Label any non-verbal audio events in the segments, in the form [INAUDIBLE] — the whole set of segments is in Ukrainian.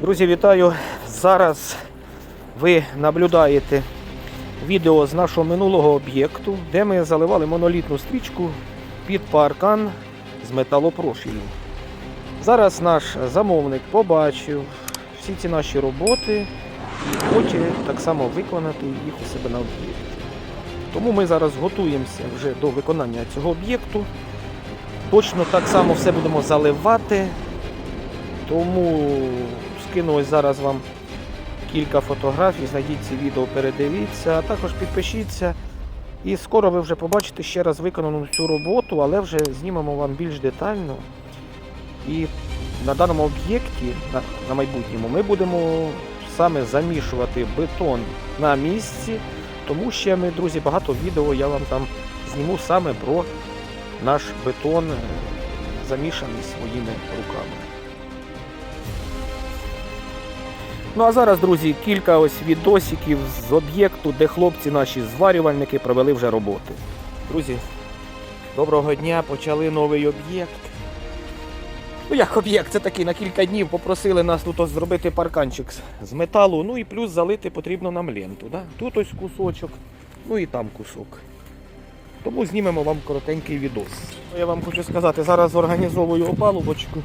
Друзі, вітаю! Зараз ви наблюдаєте відео з нашого минулого об'єкту, де ми заливали монолітну стрічку під паркан з металопрофілю. Зараз наш замовник побачив всі ці наші роботи і хоче так само виконати їх у себе на об'єкті. Тому ми зараз готуємося вже до виконання цього об'єкту. Точно так само все будемо заливати. Тому скину ось зараз вам кілька фотографій, знайдіть ці відео, передивіться, а також підпишіться. І скоро ви вже побачите ще раз виконану цю роботу, але вже знімемо вам більш детально. І на даному об'єкті, на, на майбутньому, ми будемо саме замішувати бетон на місці, тому ще ми, друзі, багато відео я вам там зніму саме про наш бетон, е, замішаний своїми руками. Ну а зараз, друзі, кілька ось відосиків з об'єкту, де хлопці наші зварювальники провели вже роботи. Друзі, доброго дня, почали новий об'єкт. Ну як об'єкт, це такий на кілька днів попросили нас тут ось зробити парканчик з- металу, ну і плюс залити потрібно нам ленту. Да? Тут ось кусочок, ну і там кусок. Тому знімемо вам коротенький відос. Я вам хочу сказати, зараз організовую опалубочку,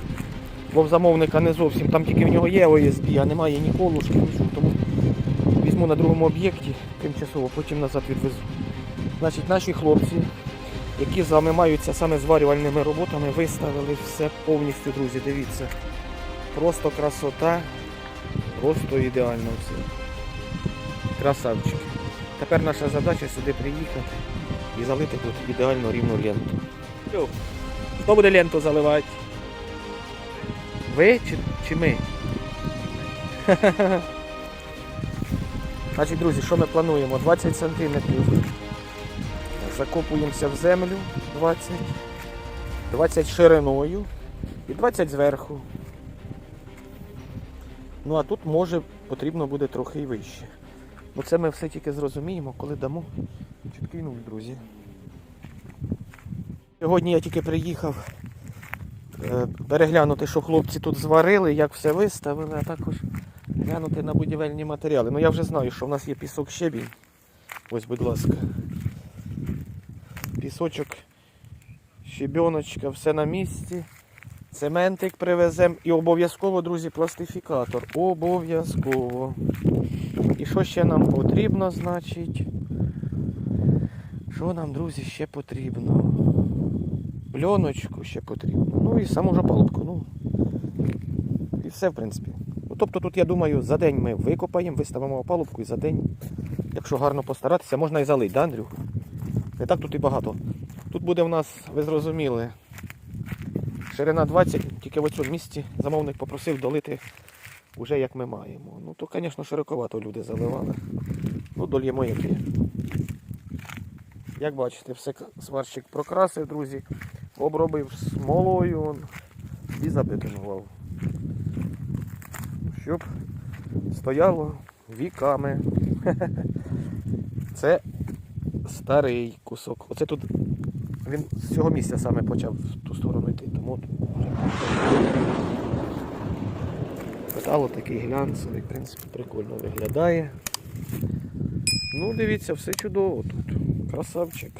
бо в замовника не зовсім, там тільки в нього є ОСБ, а немає ні колушки, нічого. Тому візьму на другому об'єкті, тимчасово, потім назад відвезу. Значить, наші хлопці, які з вами маються саме зварювальними роботами, виставили все повністю, друзі, дивіться. Просто красота, просто ідеально все. Красавчики. Тепер наша задача сюди приїхати і залити тут ідеально рівну ленту. Хто буде ленту заливати? Ви чи, чи ми? Значить, друзі, що ми плануємо? 20 сантиметрів. Закопуємося в землю 20, 20 шириною і 20 зверху. Ну а тут може потрібно буде трохи і вище. Бо це ми все тільки зрозуміємо, коли дамо чіткий нуль, друзі. Сьогодні я тільки приїхав переглянути, що хлопці тут зварили, як все виставили, а також глянути на будівельні матеріали. Ну я вже знаю, що в нас є пісок щебінь. Ось, будь ласка. Пісочок, щебіночка, все на місці. Цементик привеземо і обов'язково, друзі, пластифікатор. Обов'язково. І що ще нам потрібно, значить? Що нам, друзі, ще потрібно? Пленочку ще потрібно. Ну і саму жопалубку. Ну. І все, в принципі. Ну, тобто тут, я думаю, за день ми викопаємо, виставимо опалубку і за день, якщо гарно постаратися, можна і залить, да, Андрюх? Не так тут і багато. Тут буде в нас, ви зрозуміли, ширина 20, тільки в цьому місці замовник попросив долити вже як ми маємо. Ну то, звісно, широковато люди заливали. Ну, дольємо як є. Як бачите, все сварщик прокрасив, друзі, обробив смолою і забетонував. Щоб стояло віками. [LAUGHS] Це старий кусок. Оце тут він з цього місця саме почав в ту сторону йти. Тому Метал такий глянцевий, в принципі, прикольно виглядає. Ну, дивіться, все чудово тут. Красавчик.